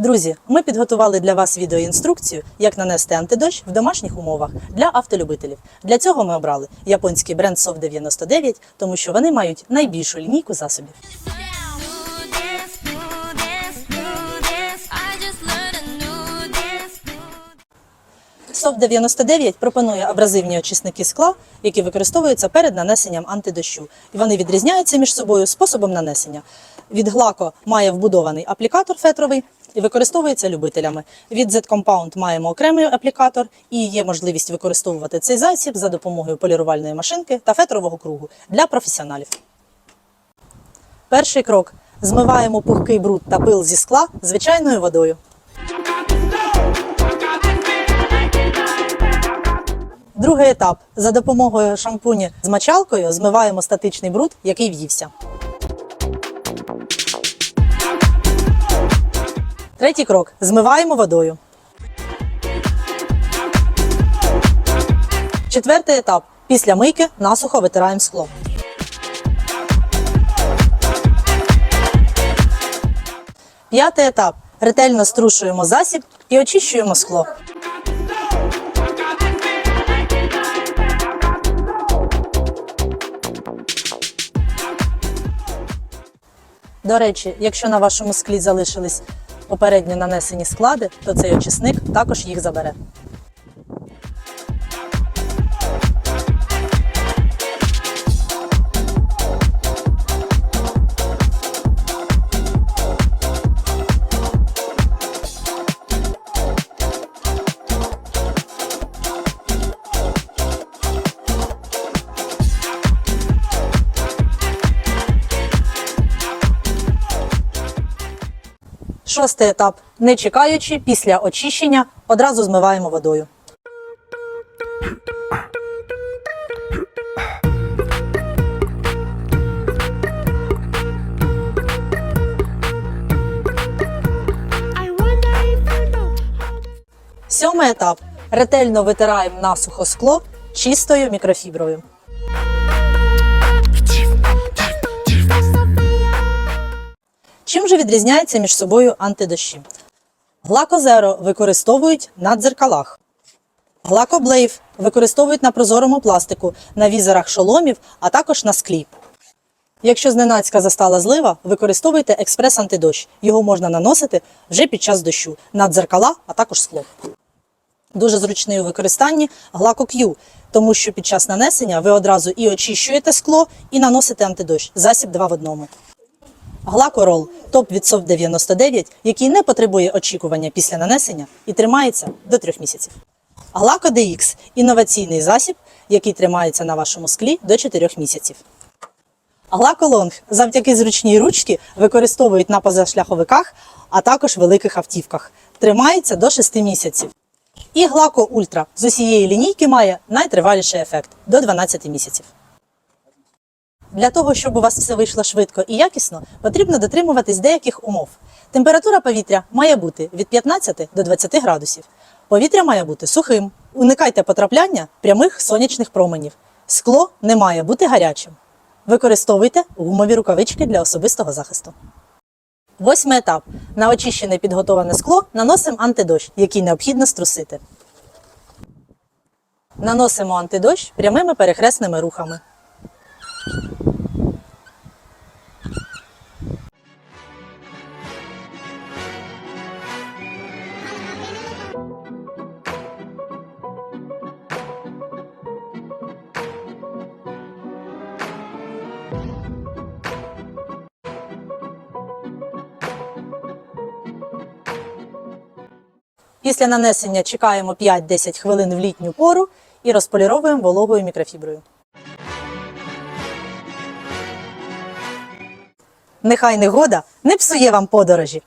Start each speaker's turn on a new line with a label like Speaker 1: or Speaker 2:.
Speaker 1: Друзі, ми підготували для вас відеоінструкцію, як нанести антидощ в домашніх умовах для автолюбителів. Для цього ми обрали японський бренд SOF 99, тому що вони мають найбільшу лінійку засобів. SOF 99 пропонує абразивні очисники скла, які використовуються перед нанесенням антидощу. І вони відрізняються між собою способом нанесення. Від Глако має вбудований аплікатор фетровий і використовується любителями. Від Z-Compound маємо окремий аплікатор і є можливість використовувати цей засіб за допомогою полірувальної машинки та фетрового кругу для професіоналів. Перший крок: змиваємо пухкий бруд та пил зі скла звичайною водою. Другий етап. За допомогою шампуні з мочалкою змиваємо статичний бруд, який в'ївся. Третій крок. Змиваємо водою. Четвертий етап. Після мийки насухо витираємо скло. П'ятий етап. Ретельно струшуємо засіб і очищуємо скло. До речі, якщо на вашому склі залишились попередньо нанесені склади, то цей очисник також їх забере. Шостий етап. Не чекаючи, після очищення одразу змиваємо водою. Сьомий етап. Ретельно витираємо насухо скло чистою мікрофіброю. Відрізняється між собою антидощі? Глакозеро використовують на дзеркалах. Глакоблейв використовують на прозорому пластику, на візорах шоломів, а також на склі. Якщо зненацька застала злива, використовуйте експрес-антидощ. Його можна наносити вже під час дощу на дзеркала, а також скло. Дуже зручний у використанні глакок'ю, тому що під час нанесення ви одразу і очищуєте скло, і наносите антидощ. Засіб 2 в одному. Глакорол топ від СОВ 99, який не потребує очікування після нанесення і тримається до 3 місяців. Глако DX – інноваційний засіб, який тримається на вашому склі до 4 місяців. Глаколонг завдяки зручній ручці використовують на позашляховиках, а також великих автівках. Тримається до 6 місяців. І Глако Ультра з усієї лінійки має найтриваліший ефект до 12 місяців. Для того, щоб у вас все вийшло швидко і якісно, потрібно дотримуватись деяких умов. Температура повітря має бути від 15 до 20 градусів. Повітря має бути сухим. Уникайте потрапляння прямих сонячних променів. Скло не має бути гарячим. Використовуйте гумові рукавички для особистого захисту. Восьмий етап. На очищене підготоване скло наносимо антидощ, який необхідно струсити. Наносимо антидощ прямими перехресними рухами. Після нанесення чекаємо 5-10 хвилин в літню пору і розполіровуємо вологою мікрофіброю. Нехай негода не псує вам подорожі.